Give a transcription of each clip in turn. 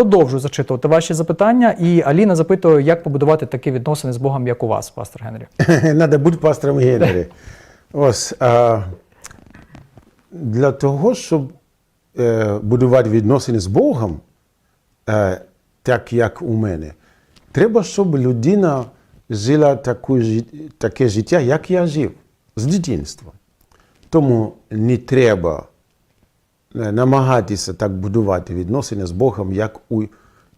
продовжую зачитувати ваші запитання. І Аліна запитує, як побудувати такі відносини з Богом, як у вас, пастор Генрі. Треба бути пастором Генрі. Ось а, для того, щоб е, будувати відносини з Богом, е, так як у мене, треба, щоб людина жила таку, таке життя, як я жив з дитинства. Тому не треба намагатися так будувати відносини з Богом, як у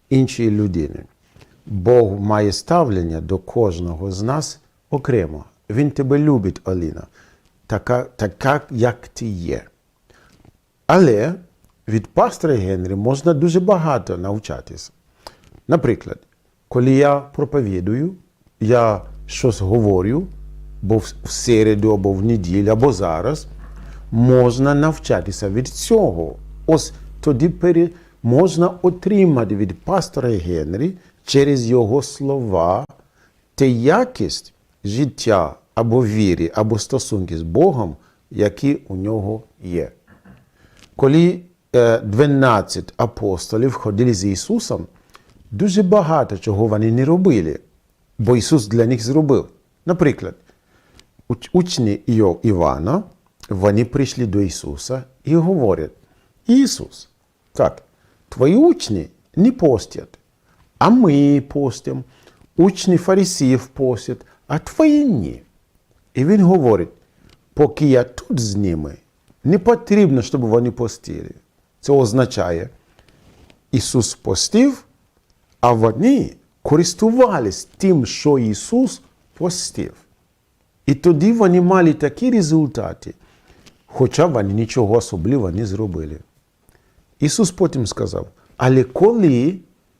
іншої людини. Бог має ставлення до кожного з нас окремо. Він тебе любить, Аліна, така, така як ти є. Але від пастора Генрі можна дуже багато навчатися. Наприклад, коли я проповідую, я щось говорю, бо в середу, або в неділю, або зараз, можна навчатися від цього. Ось тоді пере... можна отримати від пастора Генрі через його слова те якість життя або віри, або стосунки з Богом, які у нього є. Коли е, 12 апостолів ходили з Ісусом, дуже багато чого вони не робили, бо Ісус для них зробив. Наприклад, учні Іо- Івана, вони прийшли до Ісуса і говорять: Ісус, так, твої учні не постять, а ми постимо. Учні фарисіїв постять, а твої ні. І він говорить: поки я тут з ними, не потрібно, щоб вони постили. Це означає, Ісус постив, а вони користувались тим, що Ісус постив. І тоді вони мали такі результати, хоча вони нічого особливого не зробили. Ісус потім сказав: але коли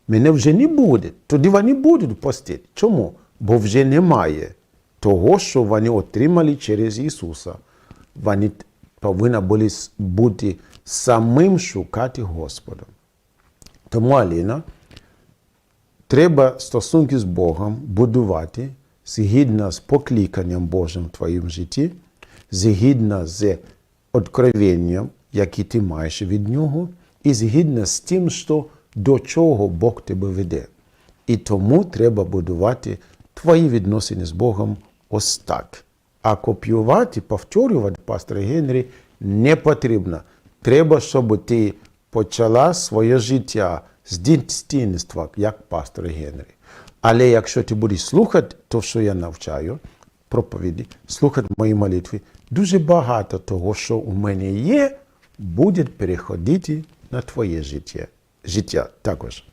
мене вже не буде, тоді вони будуть постити. Чому? Бо вже немає того, що вони отримали через Ісуса. Вони повинні були бути самим шукати Господа. Тому, Аліна, треба стосунки з Богом будувати згідно з покликанням Божим в твоєму житті, згідно з откровенням, яке ти маєш від нього, і згідно з тим, що до чого Бог тебе веде. І тому треба будувати твої відносини з Богом ось так. А копіювати, повторювати пастора Генрі не потрібно. Треба, щоб ти почала своє життя з дитинства, як пастор Генрі. Але якщо ти будеш слухати те, що я навчаю, проповіді, слухати мої молитви, дуже багато того, що у мене є, буде переходити на твоє життя. Життя також.